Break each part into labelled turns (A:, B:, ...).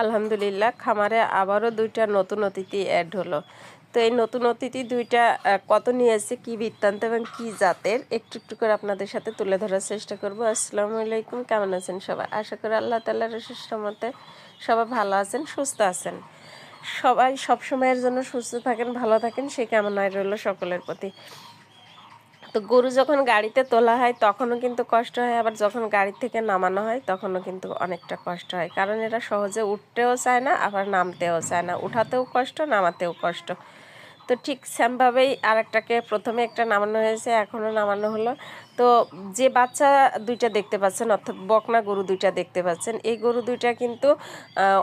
A: আলহামদুলিল্লাহ, খামারে আবারও দুইটা নতুন অতিথি অ্যাড হলো। তো এই নতুন অতিথি দুইটা কত নিয়েছে, কি বৃত্তান্ত এবং কি জাতের, একটু একটু করে আপনাদের সাথে তুলে ধরার চেষ্টা করব। আসসালামু আলাইকুম, কেমন আছেন সবাই? আশা করি আল্লাহ তাল্লাহ মতে সবাই ভালো আছেন, সুস্থ আছেন। সবাই সব সময়ের জন্য সুস্থ থাকেন, ভালো থাকেন, সে কেমন রইল সকলের প্রতি। তো গরু যখন গাড়িতে তোলা হয়, তখনও কিন্তু কষ্ট হয়। আবার যখন গাড়ি থেকে নামানো হয়, তখনও কিন্তু অনেকটা কষ্ট হয়। কারণ এরা সহজে উঠতেও চায় না, আবার নামতেও চায় না। উঠাতেও কষ্ট, নামাতেও কষ্ট। তো ঠিক সেমভাবেই আরেকটাকে প্রথমে একটা নামানো হয়েছে, এখনও নামানো হলো। তো যে বাচ্চা দুইটা দেখতে পাচ্ছেন, অর্থাৎ বকনা গরু দুইটা দেখতে পাচ্ছেন, এই গরু দুইটা কিন্তু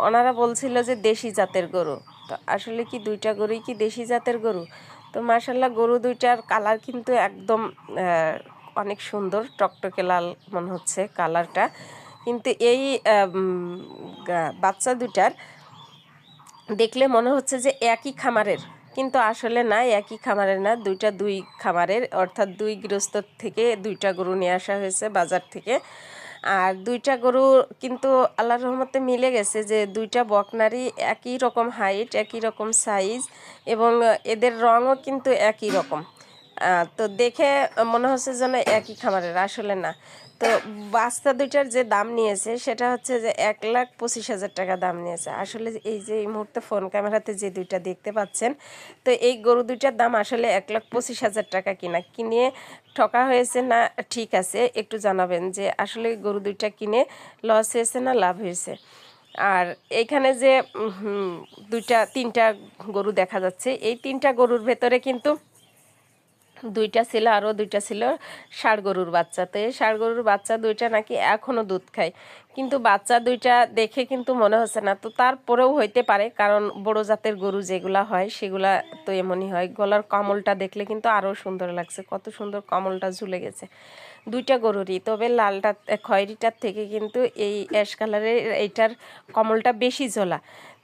A: ওনারা বলছিল যে দেশি জাতের গরু। তো আসলে কি দুইটা গরুই কি দেশি জাতের গরু? তো মার্শাল্লাহ গরু দুইটার কালার কিন্তু একদম অনেক সুন্দর, টকটকে লাল মনে হচ্ছে কালারটা। কিন্তু এই বাচ্চা দুটার দেখলে মনে হচ্ছে যে একই খামারের। কিন্তু আসলে না, একই খামারের না, দুইটা দুই খামারের, অর্থাৎ দুই গৃহস্থ থেকে দুইটা গরু নিয়ে আসা হয়েছে বাজার থেকে। আর দুইটা গরু কিন্তু আল্লাহর রহমতে মিলে গেছে যে দুইটা বকনারি একই রকম হাইট একই রকম সাইজ এবং এদের রঙও কিন্তু একই রকম। তো দেখে মনে হচ্ছে যেন একই খামারের, আসলে না। তো বাস্তা দুইটার যে দাম নিয়েছে, সেটা হচ্ছে যে এক লাখ পঁচিশ হাজার টাকা দাম নিয়েছে। আসলে এই যে এই মুহূর্তে ফোন ক্যামেরাতে যে দুইটা দেখতে পাচ্ছেন, তো এই গরু দুইটার দাম আসলে এক লাখ পঁচিশ হাজার টাকা কিনা? কিনে ঠকা হয়েছে না ঠিক আছে? একটু জানাবেন যে আসলে গরু দুইটা কিনে লস হয়েছে না লাভ হয়েছে? আর এইখানে যে দুইটা, তিনটা গরু দেখা যাচ্ছে। এই তিনটা গরুর ভেতরে কিন্তু দুইটা ছিল আরও দুইটা ছিল ষাড় গরুর বাচ্চা। তো এই ষাড় গরুর বাচ্চা দুইটা নাকি এখনও দুধ খায়। কিন্তু বাচ্চা দুইটা দেখে কিন্তু মনে হচ্ছে না। তো তারপরেও হইতে পারে, কারণ বড় জাতের গরু যেগুলা হয়, সেগুলা তো এমনই হয়। গলার কমলটা দেখলে কিন্তু আরও সুন্দর লাগছে, কত সুন্দর কমলটা ঝুলে গেছে। দুইটা গরুরই, তবে লালটা, খয়েরিটার থেকে কিন্তু এই অ্যাশ কালারের এইটার কমলটা বেশি ঝোলা।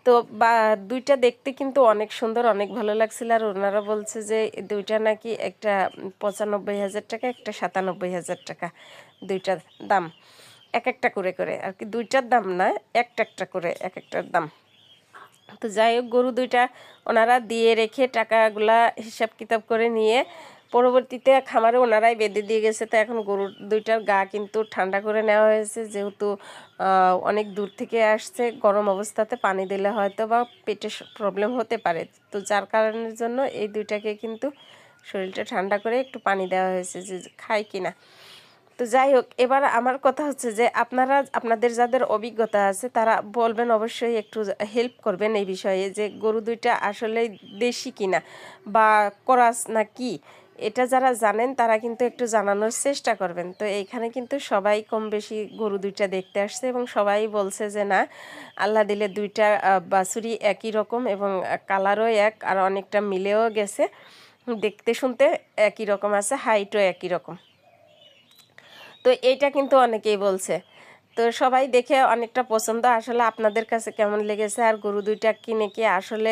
A: তো বা, দুইটা দেখতে কিন্তু অনেক সুন্দর, অনেক ভালো লাগছিল। আর ওনারা বলছে যে, দুইটা নাকি একটা পঁচানব্বই হাজার টাকা, একটা সাতানব্বই হাজার টাকা দুইটার দাম। এক একটা করে করে, আর কি দুইটার দাম না, একটা একটা করে, এক একটার দাম। তো যাই হোক, গরু দুইটা ওনারা দিয়ে রেখে টাকাগুলা হিসাব কিতাব করে নিয়ে পরবর্তীতে খামারে ওনারাই বেঁধে দিয়ে গেছে। তো এখন গরুর দুইটার গা কিন্তু ঠান্ডা করে নেওয়া হয়েছে। যেহেতু অনেক দূর থেকে আসছে, গরম অবস্থাতে পানি দিলে হয়তো বা পেটে প্রবলেম হতে পারে। তো যার কারণের জন্য এই দুইটাকে কিন্তু শরীরটা ঠান্ডা করে একটু পানি দেওয়া হয়েছে যে খায় কিনা। তো যাই হোক, এবার আমার কথা হচ্ছে যে আপনারা, আপনাদের যাদের অভিজ্ঞতা আছে, তারা বলবেন অবশ্যই একটু হেল্প করবেন এই বিষয়ে যে গরু দুইটা আসলে দেশি কিনা বা করাস না কি? এটা যারা জানেন, তারা কিন্তু একটু জানানোর চেষ্টা করবেন। তো এইখানে কিন্তু সবাই কম বেশি গরু দুইটা দেখতে আসছে এবং সবাই বলছে যে, না, আল্লাহ দিলে দুইটা বাছুরি একই রকম এবং কালারও এক আর অনেকটা মিলেও গেছে। দেখতে শুনতে একই রকম আছে, হাইটও একই রকম। তো এইটা কিন্তু অনেকেই বলছে। তো সবাই দেখে অনেকটা পছন্দ। আসলে আপনাদের কাছে কেমন লেগেছে? আর গরু দুইটা কিনে কি আসলে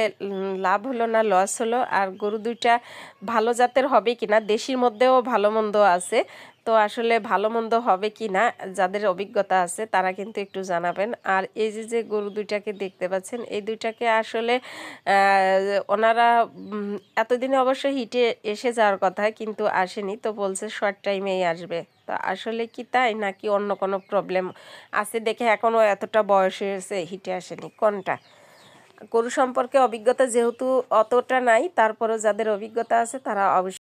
A: লাভ হলো না লস হলো? আর গরু দুইটা ভালো জাতের হবে কিনা? দেশির মধ্যেও ভালো মন্দ আছে। তো আসলে ভালো মন্দ হবে কি না, যাদের অভিজ্ঞতা আছে তারা কিন্তু একটু জানাবেন। আর এই যে যে গরু দুইটাকে দেখতে পাচ্ছেন, এই দুইটাকে আসলে ওনারা এতদিনে অবশ্যই হিটে এসে যাওয়ার কথা কিন্তু আসেনি, তো বলছে শর্ট টাইমেই আসবে। তো আসলে কি তাই নাকি অন্য কোনো প্রবলেম আছে দেখে এখনও এতটা বয়স হয়েছে, হিটে আসেনি, কোনটা? গরু সম্পর্কে অভিজ্ঞতা যেহেতু অতটা নাই, তারপরেও যাদের অভিজ্ঞতা আছে তারা অবশ্যই